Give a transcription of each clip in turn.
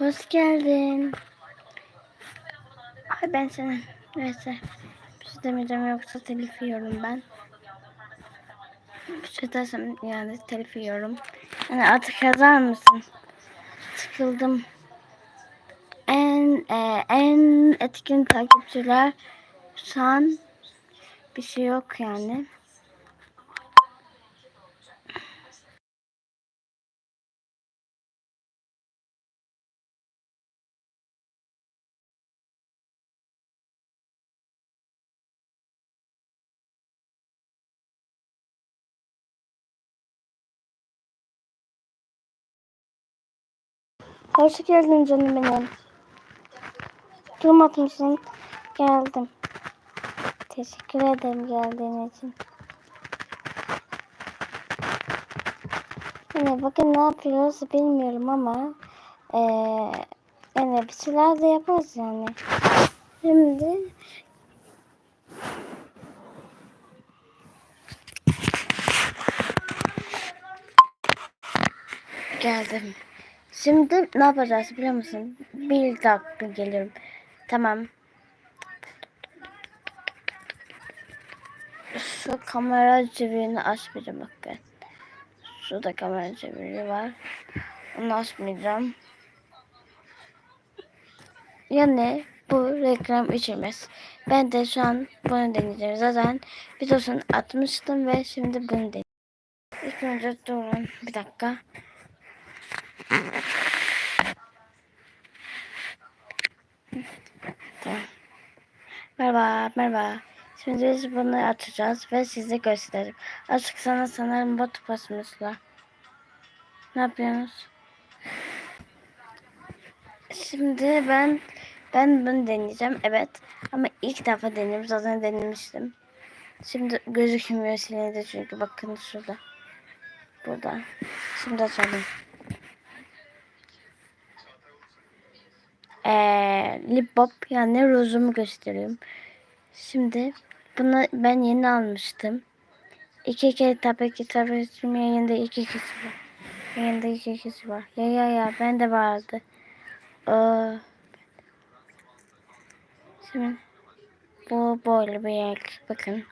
Hoş geldin. Ay ben sana neyse bir şey demeyeceğim yoksa telif yiyorum ben. Bir şey dersem yani telif yiyorum. Yani artık yazar mısın? Sıkıldım. En e, en etkin takipçiler şu an bir şey yok yani. Hoş geldin canım benim. Durmadı mısın? Geldim. Teşekkür ederim geldiğin için. Yani bakın ne yapıyoruz bilmiyorum ama eee yani bir şeyler de yaparız yani. Şimdi geldim. Şimdi ne yapacağız biliyor musun? Bir dakika geliyorum. Tamam. Şu kamera çevirini açmayacağım bakın. Şurada kamera çeviri var. Onu açmayacağım. Yani bu reklam içilmez. Ben de şu an bunu deneyeceğim. Zaten videosunu atmıştım ve şimdi bunu deneyeceğim. İlk önce durun bir dakika. Merhaba, merhaba. Şimdi biz bunu atacağız ve size göstereyim. Açık sana sanırım bot basmışlar. Ne yapıyorsunuz? Şimdi ben ben bunu deneyeceğim. Evet. Ama ilk defa deniyorum. Zaten denemiştim. Şimdi gözükmüyor silindi çünkü bakın şurada. Burada. Şimdi açalım. Ee, lip bop yani rozumu gösteriyorum. Şimdi bunu ben yeni almıştım. İki kere tabii ki tabii ki yanında iki kişi var. Yanında iki kişi var. Ya ya ya ben de vardı. Ee, şimdi bu böyle bir yer. Bakın.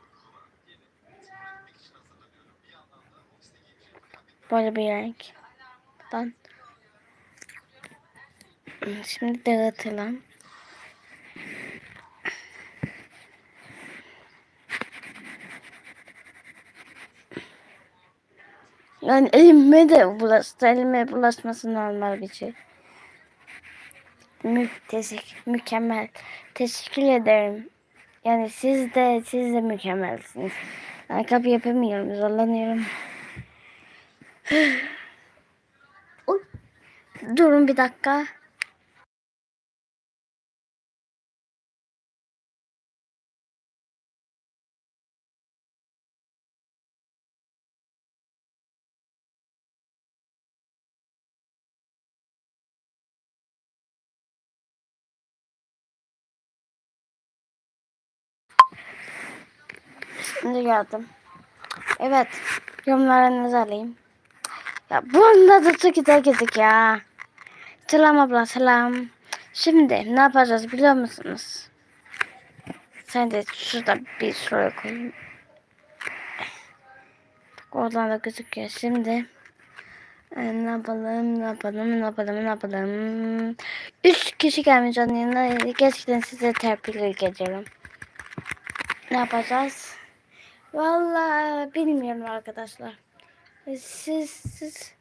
Böyle bir renk. Ben Şimdi dağıtalım. Yani elime de bulaştı. Elime bulaşması normal bir şey. Mü teşekkür, mükemmel. Teşekkür ederim. Yani siz de siz de mükemmelsiniz. Yani kapı yapamıyorum. Zorlanıyorum. Durun bir dakika. Şimdi geldim. Evet. Yorumlarınızı alayım. Ya bu anda da çok gittik ya. Selam abla selam. Şimdi ne yapacağız biliyor musunuz? Sen de şurada bir şuraya koyayım. Oradan da gözüküyor. Şimdi e, ne yapalım, ne yapalım, ne yapalım, ne yapalım. Üç kişi gelmiş canın yanına. Gerçekten size tebrik ediyorum. Ne yapacağız? Vallahi bilmiyorum arkadaşlar. Siz siz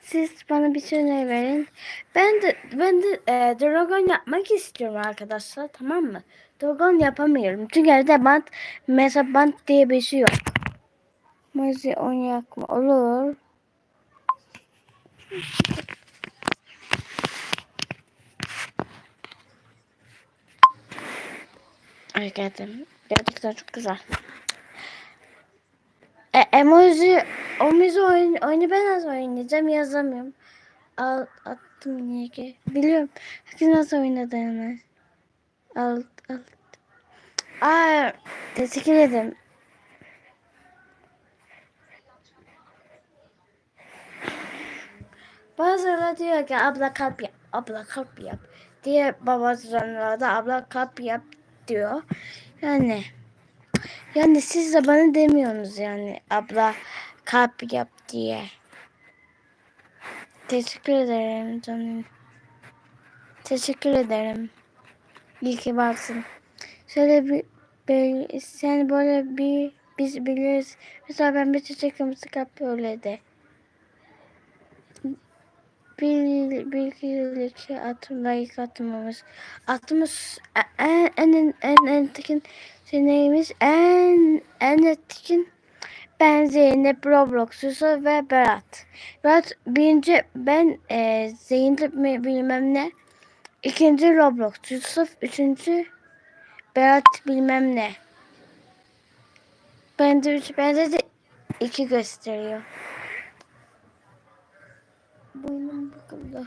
siz bana bir şey verin. Ben de ben de e, dragon yapmak istiyorum arkadaşlar tamam mı? Dragon yapamıyorum. Çünkü evde bant mesela bant diye bir şey yok. Mazi oynayak mı? Olur. Ay geldim. Gerçekten çok güzel. Emoji, emoji oyun, oyunu ben nasıl oynayacağım yazamıyorum. Al, attım niye ki? Biliyorum. Herkes nasıl oynadığını. Al, al. Aa, teşekkür ederim. Bazıları diyor ki abla kalp yap. abla kalp yap. Diye babasına da abla kalp yap diyor. Yani yani siz de bana demiyorsunuz yani abla kalp yap diye. Teşekkür ederim canım. Teşekkür ederim. İyi ki varsın. Şöyle bir, bir sen böyle bir biz biliriz. Mesela ben bir çiçek kırmızı kalp öyle de. Bir, bir iki atım like atmamış. Atmış en en en en etkin seneyimiz en en etkin ben Zeynep Roblox Yusuf ve Berat. Berat birinci ben e, Zeynep mi bilmem ne. İkinci Roblox Yusuf üçüncü Berat bilmem ne. Bende üç bende de iki gösteriyor. Boynum bakıldı.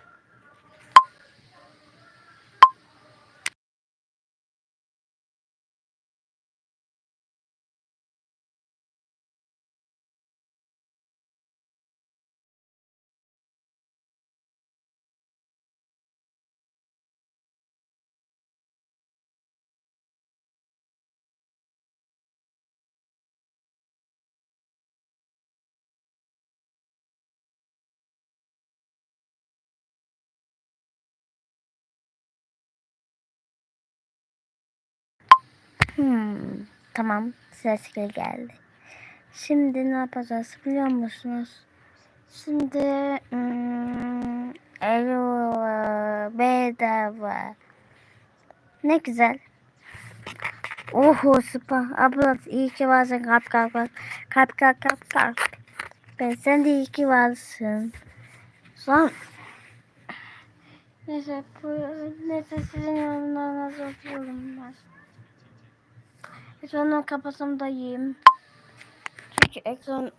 Hmm, tamam ses geldi. Şimdi ne yapacağız biliyor musunuz? Şimdi hmm, alo bedava. Ne güzel. Oho süper. Abla iyi ki varsın. Kalp kalp kalp. Kalp kalp kalp kalp. Ben sen de iyi ki varsın. Son. Neyse bu neyse sizin yorumlarınızı okuyorum ben. Ekranı kapatsam da yiyeyim. Çünkü ekran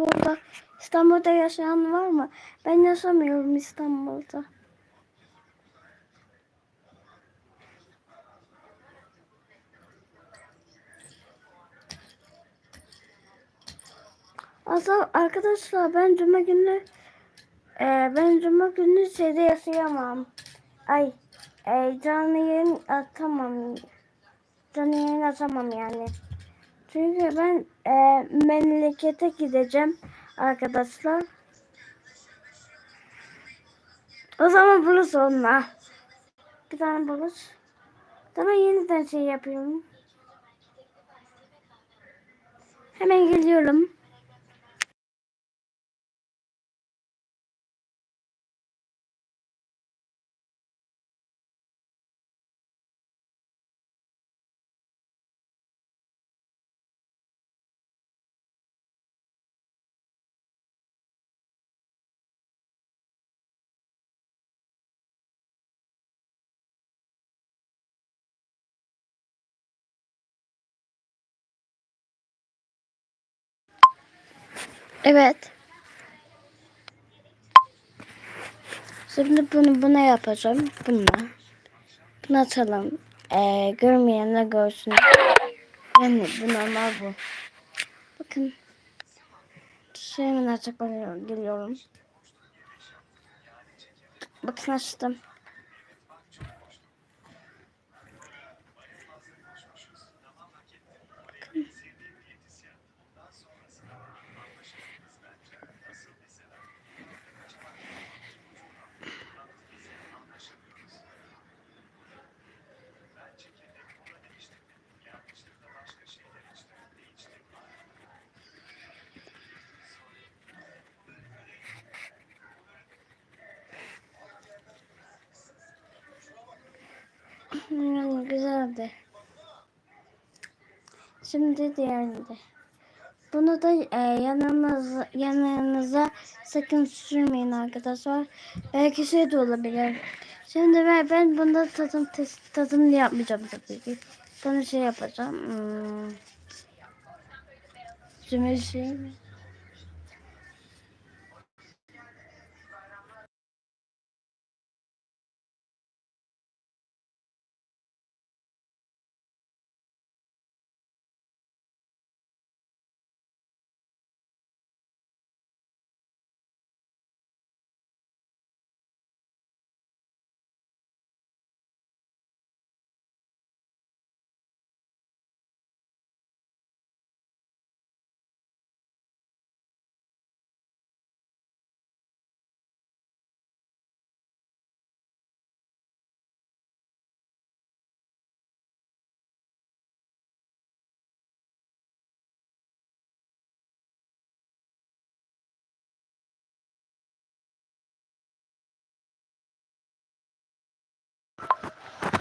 İstanbul'da İstanbul'da yaşayan var mı? Ben yaşamıyorum İstanbul'da. Aslında arkadaşlar ben cuma günü e, ben cuma günü şeyde yaşayamam. Ay e, canlı yayın atamam. Canlı yayın atamam yani. Çünkü ben e, memlekete gideceğim arkadaşlar. O zaman buluruz onunla. Bir tane buluruz. Tamam yeniden şey yapıyorum. Hemen geliyorum. Evet. Şimdi bunu buna yapacağım. Bununla. Bunu açalım. Ee, görmeyenler görsün. Yani bu normal bu. Bakın. Şeyimin açık geliyorum. Bakın açtım. Güzeldi. Şimdi diğerinde. Bunu da e, yanınıza, yanınıza sakın sürmeyin arkadaşlar. Belki şey de olabilir. Şimdi ben, ben bunda tadım test, tadımını yapmayacağım tabii ki. Sana şey yapacağım. Hmm. Zümrüt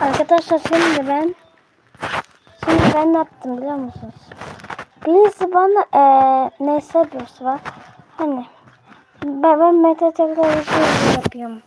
Arkadaşlar şimdi ben şimdi ben ne yaptım biliyor musunuz? Birisi bana eee neyse birisi var. Hani ben, ben meta teknoloji yapıyorum.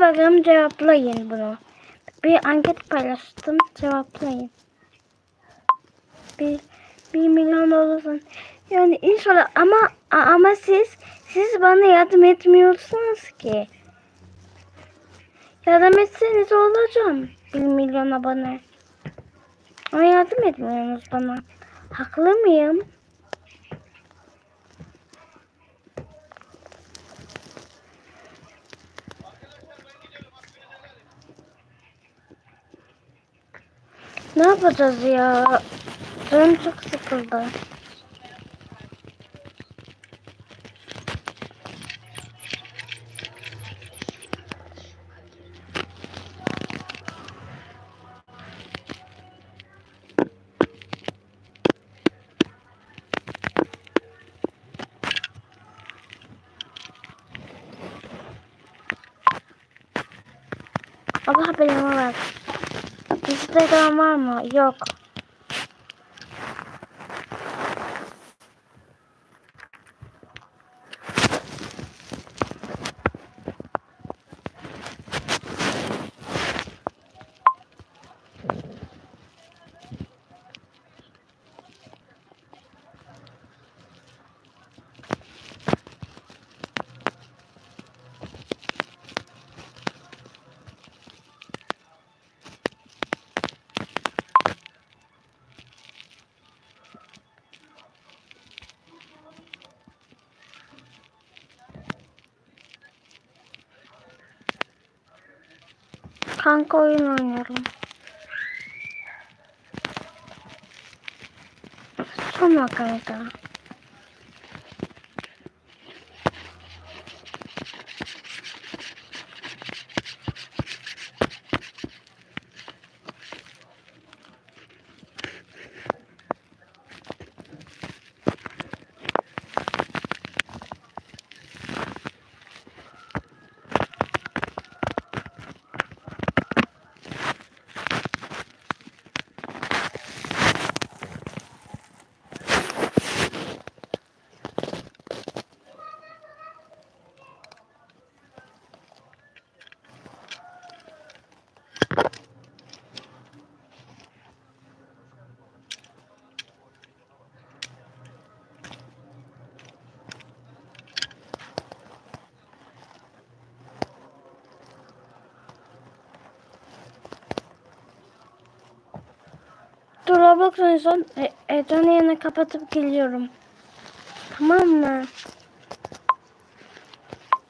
Hadi bakalım cevaplayın bunu. Bir anket paylaştım cevaplayın. Bir, bir milyon olursun. Yani inşallah ama ama siz siz bana yardım etmiyorsunuz ki. Yardım etseniz olacağım. Bir milyon abone. Ama yardım etmiyorsunuz bana. Haklı mıyım? Ne yapacağız ya? Canım çok sıkıldı. Allah ver. Instagram var mı? Yok. Kanka oyun oynayalım. Sonra kanka. Roblox oynayacağım. E, ekranı yerine kapatıp geliyorum. Tamam mı?